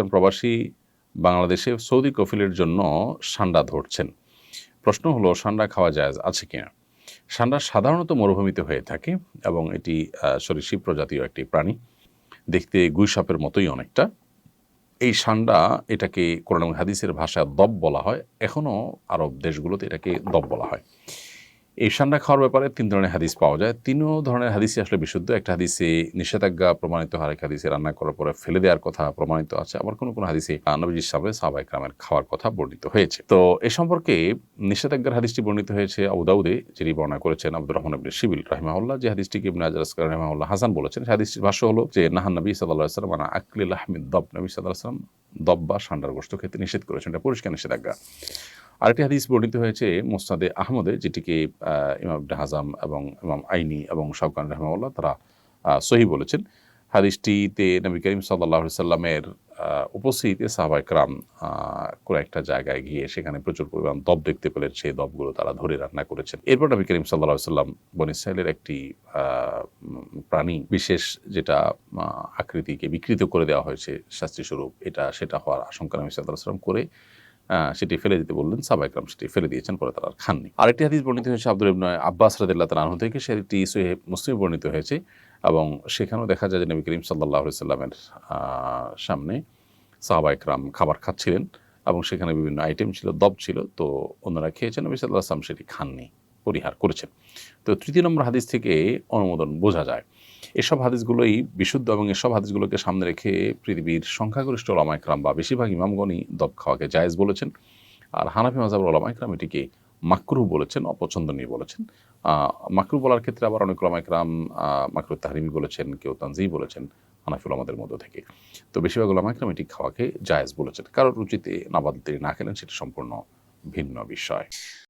একজন প্রবাসী বাংলাদেশে সৌদি কফিলের জন্য সান্ডা ধরছেন। প্রশ্ন হলো, সান্ডা খাওয়া যায় আছে কিনা? সান্ডা সাধারণত মরুভূমিতে হয়ে থাকে এবং এটি সরীসৃপ প্রজাতীয় একটি প্রাণী। দেখতে গুইসাপের মতোই অনেকটা। এই সান্ডা এটাকে কোরআন হাদিসের ভাষায় দব বলা হয়। এখনও আরব দেশগুলোতে এটাকে দব বলা হয়। এই সান্ডা খাওয়ার ব্যাপারে তিন ধরনের হাদিস পাওয়া যায়। তিনও ধরনের হাদিসই আসলে বিশুদ্ধ। একটা হাদিসে নিষেধাজ্ঞা প্রমাণিত হয় এক হাদিসে রান্না করার পরে ফেলে দেওয়ার কথা প্রমাণিত আছে। আবার কোনো কোনো হাদিসে নবীজির সামনে সাহাবাই গ্রামের খাওয়ার কথা বর্ণিত হয়েছে। তো এ সম্পর্কে নিষেধাজ্ঞার হাদিসটি বর্ণিত হয়েছে আবুদাউদে যিনি বর্ণনা করেছেন আব্দুর রহমান ইবনে শিবিল রাহিমাহুল্লাহ। যে হাদিসটিকে ইবনে আজর আসকার রাহিমাহুল্লাহ হাসান বলেছেন হাদিসটির ভাষ্য হলো যে, নাহান নবী সাল্লাহ সাল্লাম আকলিল আহমিদ দব। নবী সাল্লাহ সাল্লাম দব ষান্ডার ক্ষেত্রে খেতে নিষেধ করেছেন। এটা পরিষ্কার নিষেধাজ্ঞা। আরেকটি হাদিস বর্ণিত হয়েছে মোস্তাদে আহমদে, যেটিকে ইমাম হাজাম এবং ইমাম আইনি এবং শাহকান রহমাউল্লাহ তারা সহি বলেছেন। হাদিসটিতে নবী করিম সাল্লাহ সাল্লামের উপস্থিতিতে সাহাবাই ক্রাম কোনো একটা জায়গায় গিয়ে সেখানে প্রচুর পরিমাণ দব দেখতে পেলেন। সেই দবগুলো তারা ধরে রান্না করেছেন। এরপর নবী করিম সাল্লাহ সাল্লাম বন ইসরায়েলের একটি প্রাণী বিশেষ যেটা আকৃতিকে বিকৃত করে দেওয়া হয়েছে শাস্ত্রী স্বরূপ এটা, সেটা হওয়ার আশঙ্কা নবী সাল্লাহ সাল্লাম করে সেটি ফেলে দিতে বললেন। সাবাইকরাম সেটি ফেলে দিয়েছেন, পরে তারা খাননি। আরেকটি হাদিস বর্ণিত হয়েছে আব্দুল ইবনে আব্বাস রাদিল্লাহ তালাহ থেকে, সেটি সোহে মুসলিম বর্ণিত হয়েছে। এবং সেখানেও দেখা যায় যে নবী করিম সাল্লাহ সাল্লামের সামনে সাহাবাইকরাম খাবার খাচ্ছিলেন এবং সেখানে বিভিন্ন আইটেম ছিল, দব ছিল। তো অন্যরা খেয়েছেন, নবী সাল্লাহ আসলাম সেটি খাননি, পরিহার করেছেন। তো তৃতীয় নম্বর হাদিস থেকে অনুমোদন বোঝা যায়। এসব হাদিসগুলোই বিশুদ্ধ এবং এসব হাদিসগুলোকে সামনে রেখে পৃথিবীর সংখ্যাগরিষ্ঠ ওলামা একরাম বা বেশিরভাগ ইমামগণই দব খাওয়াকে জায়েজ বলেছেন। আর হানাফি মাজাব ওলামা একরাম এটিকে মাকরু বলেছেন, অপছন্দনীয় বলেছেন। মাকরু বলার ক্ষেত্রে আবার অনেক ওলামা একরাম মাকরু তাহরিমি বলেছেন, কেউ তানজি বলেছেন আনাফুল আমাদের মধ্য থেকে। তো বেশিরভাগ ওলামা একরাম এটি খাওয়াকে জায়েজ বলেছেন। কারোর রুচিতে নাবাদ তিনি না খেলেন, সেটি সম্পূর্ণ ভিন্ন বিষয়।